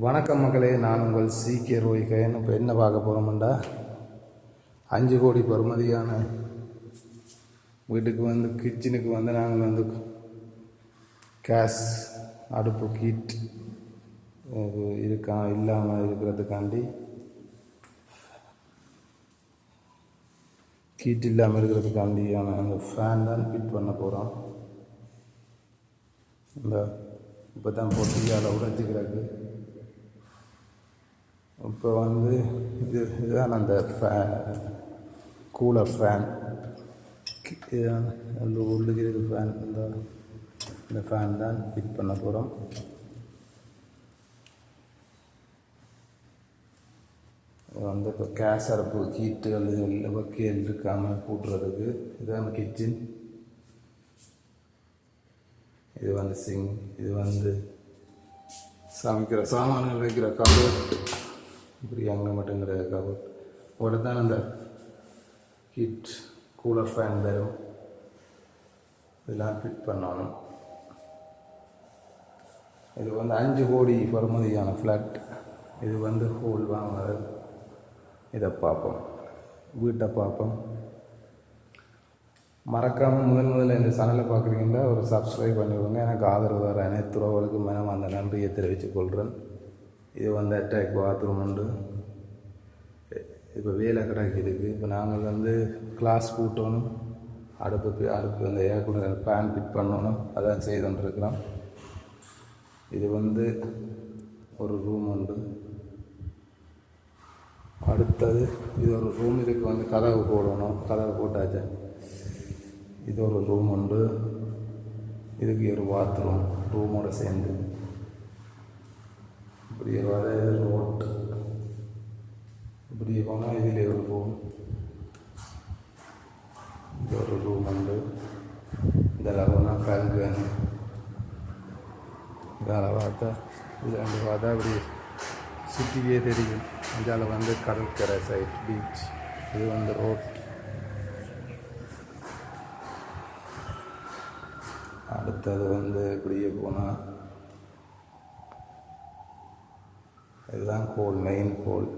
வணக்கம் மக்களே நான் உங்கள் சீக்கிய ரோஹிகன் இப்போ என்ன பார்க்க போகிறோம்டா அஞ்சு கோடி பருமதியான வீட்டுக்கு வந்து கிச்சனுக்கு வந்து நாங்கள் வந்து கேஸ் அடுப்பு கீட் இருக்கா இல்லாமல் இருக்கிறதுக்காண்டி கீட் இல்லாமல் இருக்கிறதுக்காண்டியான அந்த ஃபேன் தான் ஃபிட் பண்ண போகிறோம் இந்த இப்போ தான் பொட்டியால் உடைச்சி கிடக்கு இப்போ வந்து இது இதுதான் அந்த ஃபே கூலர் ஃபேன் இதுதான் அந்த உள்ளுக்கு இருக்கிற ஃபேன் இந்த இந்த ஃபேன் தான் ஃபிட் பண்ண போகிறோம் வந்து இப்போ கேஸ் அரப்பு ஹீட்டு அந்த எல்லாம் வக்கையில் இருக்காமல் கூட்டுறதுக்கு இதுதான் கிச்சன் இது வந்து சிங் இது வந்து சமைக்கிற சாமான்கள் வைக்கிற கபோர்ட் இப்படி அங்கே மட்டும் கிடையாது கபோர்ட் தான் அந்த ஹீட் கூலர் ஃபேன் வரும். இதெல்லாம் ஃபிட் பண்ணணும். இது வந்து அஞ்சு கோடி பெறுமதியான ஃப்ளாட் இது வந்து ஹோல் வாங்குறது. இதை பார்ப்போம். வீட்டை பார்ப்போம். மறக்காமல் முதல் முதல்ல இந்த சேனலை பார்க்குறீங்களா ஒரு சப்ஸ்கிரைப் பண்ணிவிடுங்க எனக்கு ஆதரவு வர அனைத்து உறவுகளுக்கும் மனம் அந்த நன்றியை தெரிவித்துக் கொள்கிறேன். இது வந்து அட்டாக் பாத்ரூம் உண்டு. இப்போ வேலை கிடக்குது இப்போ நாங்கள் வந்து கிளாஸ் கூட்டணும் அடுப்பு அடுப்பு அந்த ஏர் கூட பேன் ஃபிட் பண்ணணும். அதான் செய்து கொண்டிருக்கிறோம் இது வந்து ஒரு ரூம் உண்டு. அடுத்தது இது ஒரு ரூம் இதுக்கு வந்து கதவு போடணும். கதவு போட்டாச்சு. இது ஒரு ரூம் உண்டு. இதுக்கு ஒரு பாத்ரூம் ரூமோடு சேர்ந்து. இப்படி வர ரோட் இப்படி போனால் இதில் ஒரு ரூம் இது ஒரு ரூம் உண்டு. இதெல்லாம் போனால் கல்கன் இதெல்லாம் பார்த்தா இது ரெண்டு பார்த்தா இப்படி சுற்றியே தெரியும். இதால் வந்து கடற்கரை சைட் பீச் இது வந்து ரோட் அடுத்தது வந்து இப்படியே போனால் இதுதான் கோல் மெயின் கோல்.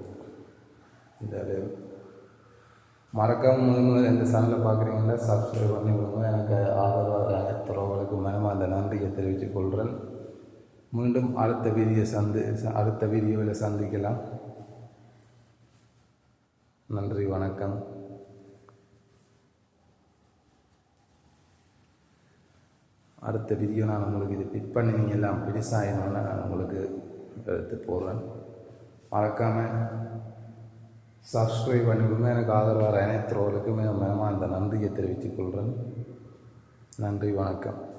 இந்த மறக்காம முதல் முதல் இந்த சேனலை பார்க்குறீங்களா சப்ஸ்கிரைப் பண்ணி விடுங்க. எனக்கு ஆதரவாக அனைத்துறவர்களுக்கு மேலும் அந்த நன்றியை தெரிவித்துக் கொள்கிறேன். மீண்டும் அடுத்த வீடியோ சந்தி அடுத்த வீடியோவில் சந்திக்கலாம். நன்றி வணக்கம். அடுத்த வீடியோ நான் உங்களுக்கு இது ஃபிட் பண்ணி நீங்கள் எல்லாம் பெருசாகினோன்னா நான் உங்களுக்கு எடுத்து போடுறேன். மறக்காமல் சப்ஸ்கிரைப் பண்ணி கொடுங்க எனக்கு ஆதரவாக அனைத்து ரோலுக்கும் மிக அந்த நன்றியை தெரிவித்துக் கொள்கிறேன் நன்றி வணக்கம்.